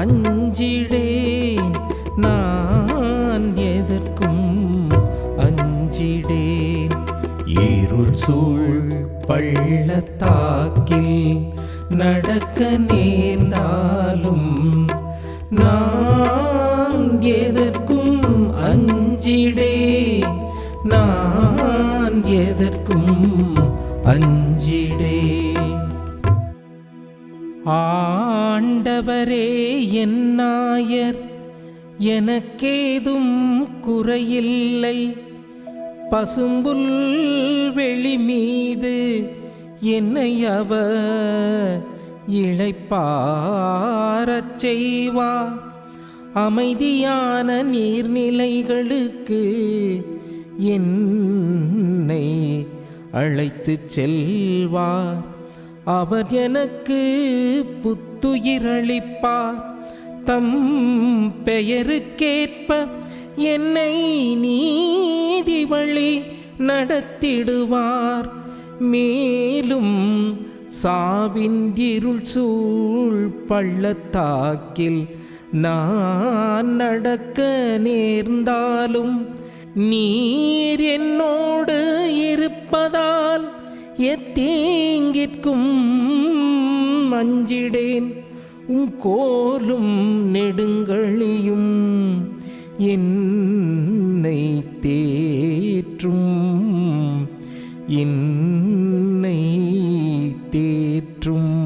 அஞ்சிடேன். நான் எதற்கும் அஞ்சிடேன். இருள் சூழ் பள்ளத்தாக்கில் நடக்க நேர்ந்தாலும் நான் எதற்கும் அஞ்சிடேன். நான் எதற்கும் அஞ்சிடேன். ஆண்டவரே என் நாயர் எனக்கேதும் குறையில்லை. பசும்புல் வெளி மீது என்னை அவர் இழைப்பாரச் செய்வார். அமைதியான நீர்நிலைகளுக்கு என்னை அழைத்துச் செல்வார். அவர் எனக்கு புத்துயிரளிப்பார் தம் பெயருக்கேற்ப என்னை நீதி வழி நடத்திடுவார். மேலும் சாவின் இருள் சூழ் பள்ளத்தாக்கில் நான் நடக்க நேர்ந்தாலும் நீர் என்னோடு இருப்பதால் எத்தீங்கிற்கும் அஞ்சிடேன் உம் கோலும் நெடுங்கழியும் என்னை தேற்றும். என்னை தேற்றும்.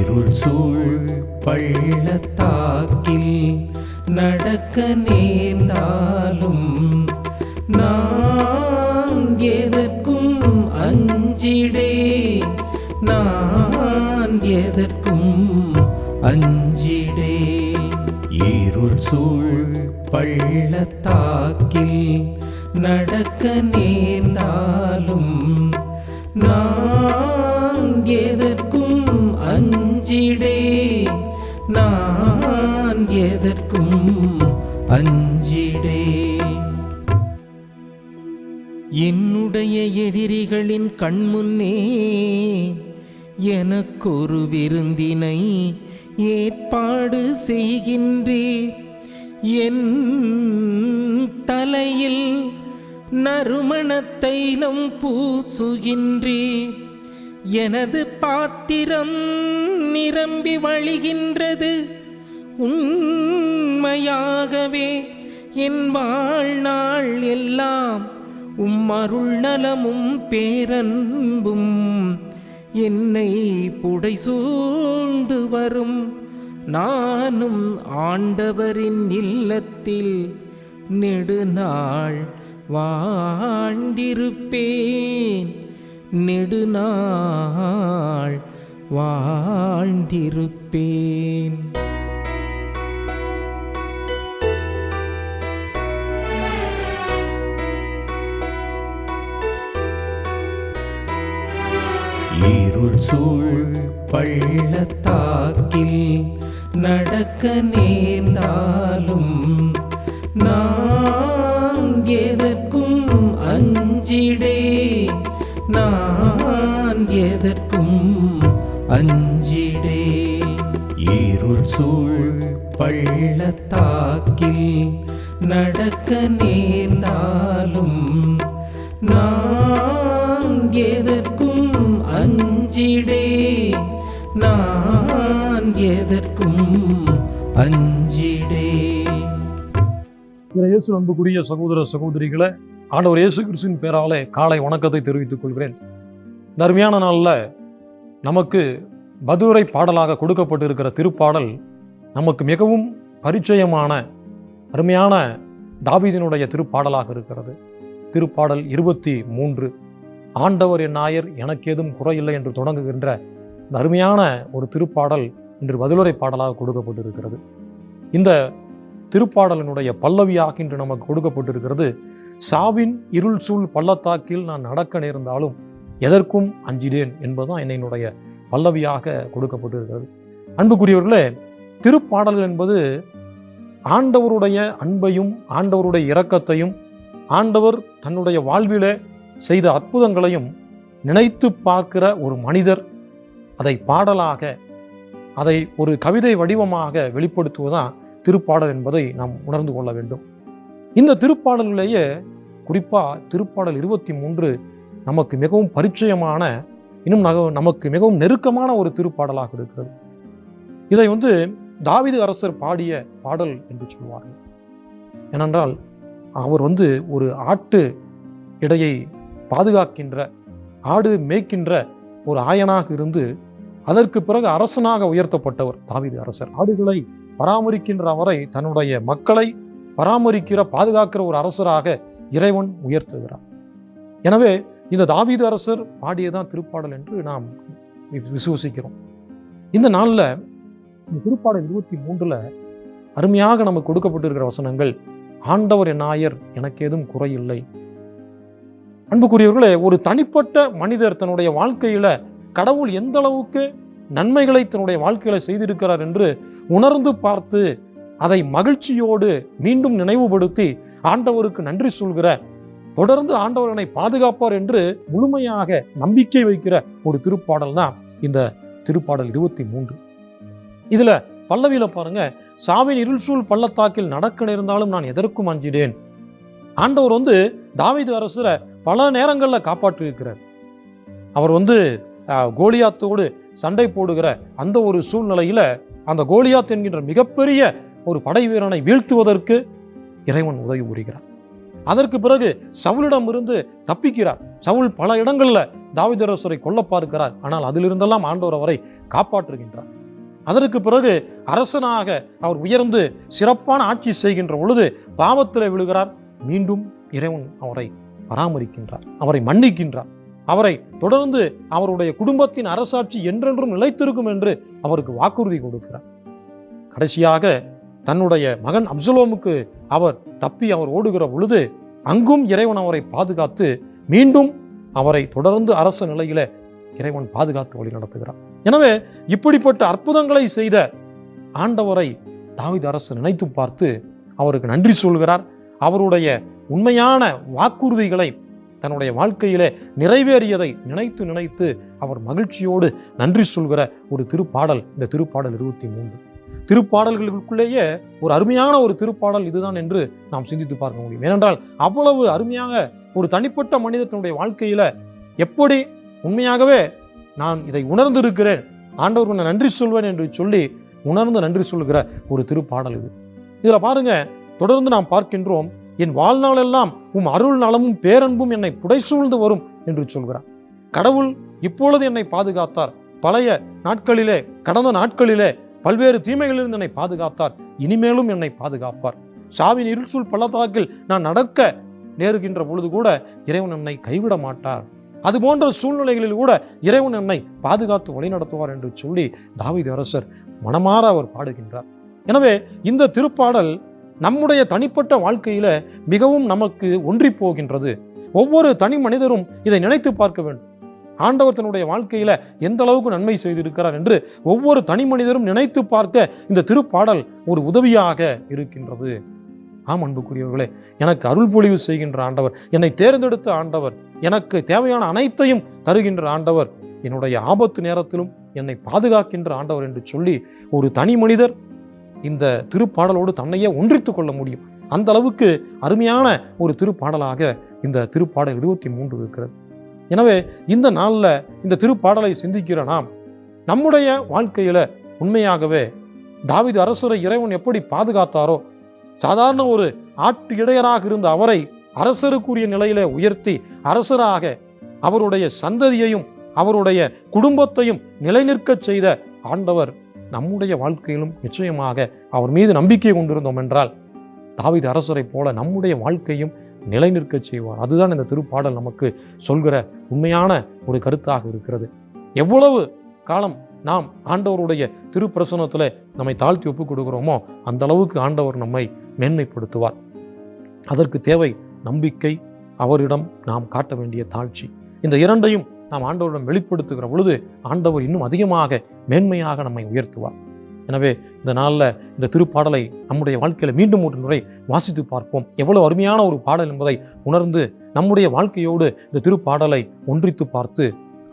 இருள் சூழ் பள்ளத்தாக்கில் நடக்க நேர்ந்தாலும் நான் எதற்கும் அஞ்சிடே நான் எதற்கும் அஞ்சிடே. இருள் சூழ் பள்ளத்தாக்கில் நடக்க நேர்ந்தாலும் நான் எதற்கும் அஞ்சிடே. எதற்கும் அஞ்சிடே என்னுடைய எதிரிகளின் கண்முன்னே எனக்கொரு விருந்தினை ஏற்பாடு செய்கின்றேன். என் தலையில் நறுமண தைலம் பூசுகின்றேன். எனது பாத்திரம் நிரம்பி வழிகின்றது. உண்மையாகவே என் வாழ்நாள் எல்லாம் உம் நலமும் பேரன்பும் என்னை புடை சூழ்ந்து வரும். நானும் ஆண்டவரின் இல்லத்தில் நெடுநாள் வாழ்ந்திருப்பேன். நெடுநாள் வாழ்ந்திருப்பேன். இருள் சூழ் பள்ளத்தாக்கில் நடக்க நேர்ந்தாலும் நான் எதற்கும் அஞ்சிடே நான் எதற்கும் அஞ்சிடே. இருள் சூழ் பள்ளத்தாக்கில் நடக்க நேர்ந்தாலும் நான் எதற்கும் அஞ்சிடே நான் எதற்கும் அஞ்சிடே. இயேசு அன்புக்குரிய சகோதர சகோதரிகளை ஆண்டவர் இயேசு கிறிஸ்துவின் பேராலே காலை வணக்கத்தை தெரிவித்துக் கொள்கிறேன். இந்த நாளில் நமக்கு மதுரை பாடலாக கொடுக்கப்பட்டிருக்கிற திருப்பாடல் நமக்கு மிகவும் பரிச்சயமான அருமையான தாவீதினுடைய திருப்பாடலாக இருக்கிறது. திருப்பாடல் இருபத்தி மூன்று. ஆண்டவர் என் நாயர் எனக்கு ஏதும் குறையில்லை என்று தொடங்குகின்ற இந்த அருமையான ஒரு திருப்பாடல் இன்று பதிலுரை பாடலாக கொடுக்கப்பட்டிருக்கிறது. இந்த திருப்பாடலினுடைய பல்லவியாக இன்று நமக்கு கொடுக்கப்பட்டிருக்கிறது சாவின் இருள் சூழ் பள்ளத்தாக்கில் நான் நடக்க நேர்ந்தாலும் எதற்கும் அஞ்சிடேன் என்பதுதான் என்னுடைய பல்லவியாக கொடுக்கப்பட்டிருக்கிறது. அன்புக்குரியவர்களே திருப்பாடல்கள் என்பது ஆண்டவருடைய அன்பையும் ஆண்டவருடைய இரக்கத்தையும் ஆண்டவர் தன்னுடைய வாழ்விலே செய்த அற்புதங்களையும் நினைத்து பார்க்கிற ஒரு மனிதர் அதை பாடலாக அதை ஒரு கவிதை வடிவமாக வெளிப்படுத்துவதுதான் திருப்பாடல் என்பதை நாம் உணர்ந்து கொள்ள வேண்டும். இந்த திருப்பாடலிலேயே குறிப்பாக திருப்பாடல் இருபத்தி மூன்று நமக்கு மிகவும் பரிச்சயமான இன்னும் நக- நமக்கு மிகவும் நெருக்கமான ஒரு திருப்பாடலாக இருக்கிறது. இதை வந்து தாவிது அரசர் பாடிய பாடல் என்று சொல்வார்கள். ஏனென்றால் அவர் வந்து ஒரு ஆட்டு இடையை பாதுகாக்கின்ற ஆடு மேய்க்கின்ற ஒரு ஆயனாக இருந்து அதற்கு பிறகு அரசனாக உயர்த்தப்பட்டவர் தாவீது அரசர். ஆடுகளை பராமரிக்கின்ற அவரை தன்னுடைய மக்களை பராமரிக்கிற பாதுகாக்கிற ஒரு அரசராக இறைவன் உயர்த்துகிறார். எனவே இந்த தாவீது அரசர் பாடியதான் திருப்பாடல் என்று நாம் விசுவசிக்கிறோம். இந்த நாளில் இந்த திருப்பாடல் இருபத்தி மூன்றில் அருமையாக நமக்கு கொடுக்கப்பட்டிருக்கிற வசனங்கள் ஆண்டவர் என் ஆயர் எனக்கு ஏதும் குறையில்லை அன்புக்குரியவர்களே ஒரு தனிப்பட்ட மனிதர் தன்னுடைய வாழ்க்கையில் கடவுள் எந்த அளவுக்கு நன்மைகளை தன்னுடைய வாழ்க்கையில செய்திருக்கிறார் என்று உணர்ந்து பார்த்து அதை மகிழ்ச்சியோடு மீண்டும் நினைவுபடுத்தி ஆண்டவருக்கு நன்றி சொல்கிற தொடர்ந்து ஆண்டவர் என்னை பாதுகாப்பார் என்று முழுமையாக நம்பிக்கை வைக்கிற ஒரு திருப்பாடல் தான் இந்த திருப்பாடல் இருபத்தி மூன்று. இதில் பல்லவியில் பாருங்க சாவின் இருள் சூழ் பள்ளத்தாக்கில் நடக்க நேர்ந்தாலும் நான் எதற்கும் அஞ்சிடேன் ஆண்டவர் வந்து தாவீது அரசரை பல நேரங்களில் காப்பாற்றியிருக்கிறார். அவர் வந்து கோலியாத்தோடு சண்டை போடுகிற அந்த ஒரு சூழ்நிலையில் அந்த கோலியாத் என்கின்ற மிகப்பெரிய ஒரு படை வீரனை வீழ்த்துவதற்கு இறைவன் உதவி புரிகிறார். அதற்கு பிறகு சவுலிடம் இருந்து தப்பிக்கிறார். சவுல் பல இடங்களில் தாவிதரசரை கொல்ல பார்க்கிறார். ஆனால் அதிலிருந்தெல்லாம் ஆண்டவர் அவரை காப்பாற்றுகின்றார். அதற்கு பிறகு அரசனாக அவர் உயர்ந்து சிறப்பான ஆட்சி செய்கின்ற பொழுது பாவத்தில் விழுகிறார். மீண்டும் இறைவன் அவரை பராமரிக்கின்றார் அவரை மன்னிக்கின்றார் அவரை தொடர்ந்து அவருடைய குடும்பத்தின் அரசாட்சி என்றென்றும் நிலைத்திருக்கும் என்று அவருக்கு வாக்குறுதி கொடுக்கிறார். கடைசியாக தன்னுடைய மகன் அப்சலோமுக்கு அவர் தப்பி அவர் ஓடுகிற பொழுது அங்கும் இறைவன் அவரை பாதுகாத்து மீண்டும் அவரை தொடர்ந்து அரச நிலையில இறைவன் பாதுகாத்து வழி நடத்துகிறார். எனவே இப்படிப்பட்ட அற்புதங்களை செய்த ஆண்டவரை தாவித அரசு நினைத்து பார்த்து அவருக்கு நன்றி சொல்கிறார். அவருடைய உண்மையான வாக்குறுதிகளை தன்னுடைய வாழ்க்கையிலே நிறைவேறியதை நினைத்து நினைத்து அவர் மகிழ்ச்சியோடு நன்றி சொல்கிற ஒரு திருப்பாடல் இந்த திருப்பாடல் இருபத்தி மூன்று. திருப்பாடல்களுக்குள்ளேயே ஒரு அருமையான ஒரு திருப்பாடல் இதுதான் என்று நாம் சிந்தித்து பார்க்க முடியும். ஏனென்றால் அவ்வளவு அருமையாக ஒரு தனிப்பட்ட மனிதத்தினுடைய வாழ்க்கையில் எப்படி உண்மையாகவே நான் இதை உணர்ந்திருக்கிறேன் ஆண்டவர் உன்னை நன்றி சொல்வேன் என்று சொல்லி உணர்ந்து நன்றி சொல்கிற ஒரு திருப்பாடல் இது. இதில் பாருங்க தொடர்ந்து நாம் பார்க்கின்றோம் என் வாழ்நாளெல்லாம் உம் அருள் நலமும் பேரன்பும் என்னை புடைசூழ்ந்து வரும் என்று சொல்கிறார். கடவுள் இப்பொழுது என்னை பாதுகாத்தார். பழைய நாட்களிலே கடந்த நாட்களிலே பல்வேறு தீமைகளிலிருந்து என்னை பாதுகாத்தார். இனிமேலும் என்னை பாதுகாப்பார். சாவின் இருள்சூழ் பள்ளத்தாக்கில் நான் நடக்க நேருகின்ற பொழுது கூட இறைவன் என்னை கைவிட மாட்டார். அது போன்ற சூழ்நிலைகளில் கூட இறைவன் என்னை பாதுகாத்து வழிநடத்துவார் என்று சொல்லி தாவித அரசர் மனமாற அவர் பாடுகின்றார். எனவே இந்த திருப்பாடல் நம்முடைய தனிப்பட்ட வாழ்க்கையில மிகவும் நமக்கு ஒன்றி போகின்றது. ஒவ்வொரு தனி மனிதரும் இதை நினைத்து பார்க்க வேண்டும். ஆண்டவர் தன்னுடைய வாழ்க்கையில எந்த அளவுக்கு நன்மை செய்திருக்கிறார் என்று ஒவ்வொரு தனி மனிதரும் நினைத்து பார்க்க இந்த திருப்பாடல் ஒரு உதவியாக இருக்கின்றது. ஆம் அன்புக்குரியவர்களே எனக்கு அருள் பொழிவு செய்கின்ற ஆண்டவர் என்னை தேர்ந்தெடுத்த ஆண்டவர் எனக்கு தேவையான அனைத்தையும் தருகின்ற ஆண்டவர் என்னுடைய ஆபத்து நேரத்திலும் என்னை பாதுகாக்கின்ற ஆண்டவர் என்று சொல்லி ஒரு தனி மனிதர் இந்த திருப்பாடலோடு தன்னையே ஒன்றித்து கொள்ள முடியும். அந்த அளவுக்கு அருமையான ஒரு திருப்பாடலாக இந்த திருப்பாடல் இருபத்தி மூன்று இருக்கிறது. எனவே இந்த நாளில் இந்த திருப்பாடலை சிந்திக்கிற நாம் நம்முடைய வாழ்க்கையில் உண்மையாகவே தாவீது அரசரை இறைவன் எப்படி பாதுகாத்தாரோ சாதாரண ஒரு ஆட்டு இடையராக இருந்த அவரை அரசருக்குரிய நிலையில உயர்த்தி அரசராக அவருடைய சந்ததியையும் அவருடைய குடும்பத்தையும் நிலைநிற்கச் செய்த ஆண்டவர் நம்முடைய வாழ்க்கையிலும் நிச்சயமாக அவர் மீது நம்பிக்கை கொண்டிருந்தோம் என்றால் தாவித அரசரைப் போல நம்முடைய வாழ்க்கையும் நிலைநிற்கச் செய்வார். அதுதான் இந்த திருப்பாடல் நமக்கு சொல்கிற உண்மையான ஒரு கருத்தாக இருக்கிறது. எவ்வளவு காலம் நாம் ஆண்டவருடைய திருப்பிரசனத்தில் நம்மை தாழ்த்தி ஒப்புக் கொடுக்கிறோமோ அந்த அளவுக்கு ஆண்டவர் நம்மை மேன்மைப்படுத்துவார். அதற்கு தேவை நம்பிக்கை அவரிடம் நாம் காட்ட வேண்டிய தாழ்ச்சி. இந்த இரண்டையும் நாம் ஆண்டவரிடம் வெளிப்படுத்துகிற பொழுது ஆண்டவர் இன்னும் அதிகமாக மேன்மையாக நம்மை உயர்த்துவார். எனவே இந்த நாளில் இந்த திருப்பாடலை நம்முடைய வாழ்க்கையில் மீண்டும் ஒரு முறை வாசித்து பார்ப்போம். எவ்வளவு அருமையான ஒரு பாடல் என்பதை உணர்ந்து நம்முடைய வாழ்க்கையோடு இந்த திருப்பாடலை ஒன்றித்து பார்த்து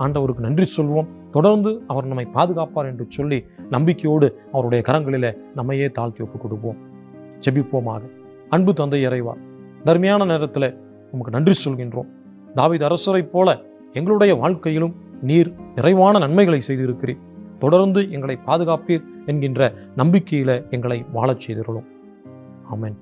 ஆண்டவருக்கு நன்றி சொல்வோம். தொடர்ந்து அவர் நம்மை பாதுகாப்பார் என்று சொல்லி நம்பிக்கையோடு அவருடைய கரங்களில் நம்மையே தாழ்த்தி ஒப்புக் கொடுப்போம். ஜெபிப்போமாக. அன்பு தந்தை இறைவா தர்மையான நேரத்தில் உமக்கு நன்றி சொல்கின்றோம். தாவித அரசரைப் போல எங்களுடைய வாழ்க்கையிலும் நீர் நிறைவான நன்மைகளை செய்திருக்கிறீர். தொடர்ந்து எங்களை பாதுகாப்பீர் என்கின்ற நம்பிக்கையில எங்களை வாழச் செய்திருளும். ஆமென்.